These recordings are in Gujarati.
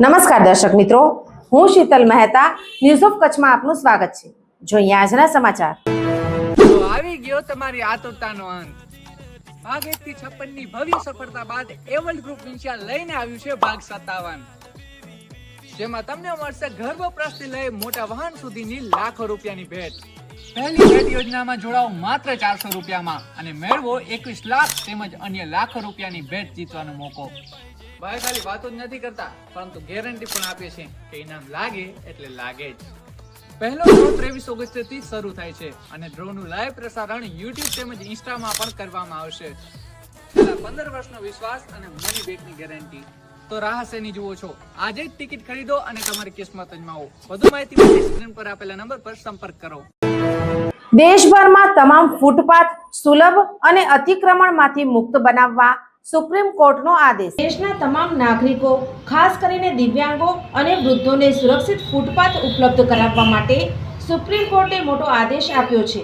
નમસ્કાર દર્શક મિત્રો, હું શીતલ મહેતા ન્યૂઝ ઓફ કચ્છમાં આપનું સ્વાગત છે. જોઈએ આજના સમાચાર. આવી ગયો તમારી આતુરતાનો અંત. ભાગ એક થી છપ્પનની ભવ્ય સફળતા બાદ એવલ ગ્રુપ ઇન્ડિયા લઈને આવ્યું છે ભાગ સત્તાવન. જેમાં તમને મળશે ઘર લઈ મોટા વાહન સુધીની લાખો રૂપિયાની ભેટ. પહેલી ભેટ યોજનામાં જોડાઓ માત્ર ચારસો રૂપિયામાં અને મેળવો એકવીસ લાખ તેમજ અન્ય લાખો રૂપિયાની ભેટ જીતવાનો મોકો. ભાઈ ખાલી વાતો જ નથી કરતા, પરંતુ ગેરંટી પણ આપીએ છીએ કે ઇનામ લાગે એટલે લાગે જ. પહેલો ડ્રો ત્રેવીસ ઓગસ્ટથી શરૂ થાય છે અને ડ્રો નું લાઈવ પ્રસારણ યુટ્યુબ તેમજ ઇન્સ્ટામાં પણ કરવામાં આવશે. છેલ્લા પંદર વર્ષનો વિશ્વાસ અને મની બેકની ગેરંટી તો રાહ શેની જુઓ છો? આજે જ ટિકિટ ખરીદો અને તમારી કિસ્મત અજમાવો. વધુ માહિતી માટે સ્ક્રીન પર આપેલા નંબર પર સંપર્ક કરો. દેશભરમાં તમામ ફૂટપાથ સુલભ અને અતિક્રમણમાંથી મુક્ત બનાવવા સુપ્રીમ કોર્ટનો આદેશ. દેશના તમામ નાગરિકો, ખાસ કરીને દિવ્યાંગો અને વૃદ્ધોને સુરક્ષિત ફૂટપાથ ઉપલબ્ધ કરાવવા માટે સુપ્રીમ કોર્ટે મોટો આદેશ આપ્યો છે.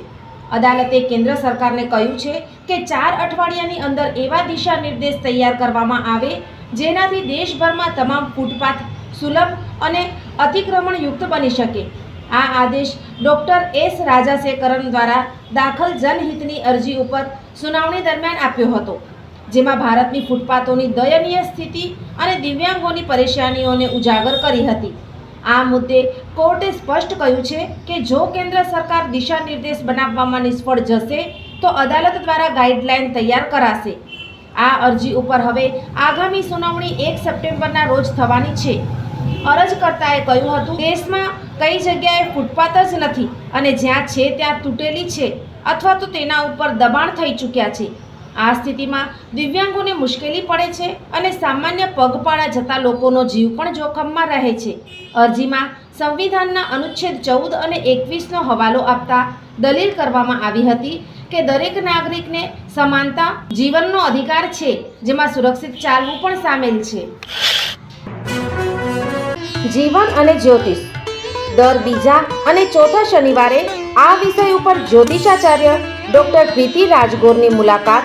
અદાલતે કેન્દ્ર સરકારને કહ્યું છે કે ચાર અઠવાડિયાની અંદર એવા દિશા નિર્દેશ તૈયાર કરવામાં આવે જેનાથી દેશભરમાં તમામ ફૂટપાથ સુલભ અને અતિક્રમણયુક્ત બની શકે. આ આદેશ ડોક્ટર એસ રાજાશેખરન દ્વારા દાખલ જનહિતની અરજી ઉપર સુનાવણી દરમિયાન આપ્યો હતો. જેમાં ભારતની ફૂટપાથોની દયનીય સ્થિતિ અને દિવ્યાંગોની પરેશાનીઓને ઉજાગર કરી હતી. આ મુદ્દે કોર્ટે સ્પષ્ટ કહ્યું છે કે જો કેન્દ્ર સરકાર દિશા નિર્દેશ બનાવવામાં નિષ્ફળ જશે, તો અદાલત દ્વારા ગાઈડલાઈન તૈયાર કરાશે. આ અરજી ઉપર હવે આગામી સુનાવણી એક સપ્ટેમ્બરના રોજ થવાની છે. અરજકર્તાએ કહ્યું હતું, દેશમાં કઈ જગ્યાએ ફૂટપાથ જ નથી અને જ્યાં છે ત્યાં તૂટેલી છે અથવા તો તેના ઉપર દબાણ થઈ ચૂક્યા છે. આ સ્થિતિમાં દિવ્યાંગોને મુશ્કેલી પડે છે અને સામાન્ય પગપાળા જતા લોકોનો જીવ પણ જોખમમાં રહે છે. અરજીમાં સંવિધાનના અનુચ્છેદ ચૌદ અને એકવીસનો હવાલો આપતા દલીલ કરવામાં આવી હતી કે દરેક નાગરિકને સમાનતા જીવનનો અધિકાર છે, જેમાં સુરક્ષિત ચાલવું પણ સામેલ છે. જીવન અને જ્યોતિષ. દર બીજા અને ચોથા શનિવારે આ વિષય ઉપર જ્યોતિષાચાર્ય ડોક્ટર પ્રીતિ રાજગોરની મુલાકાત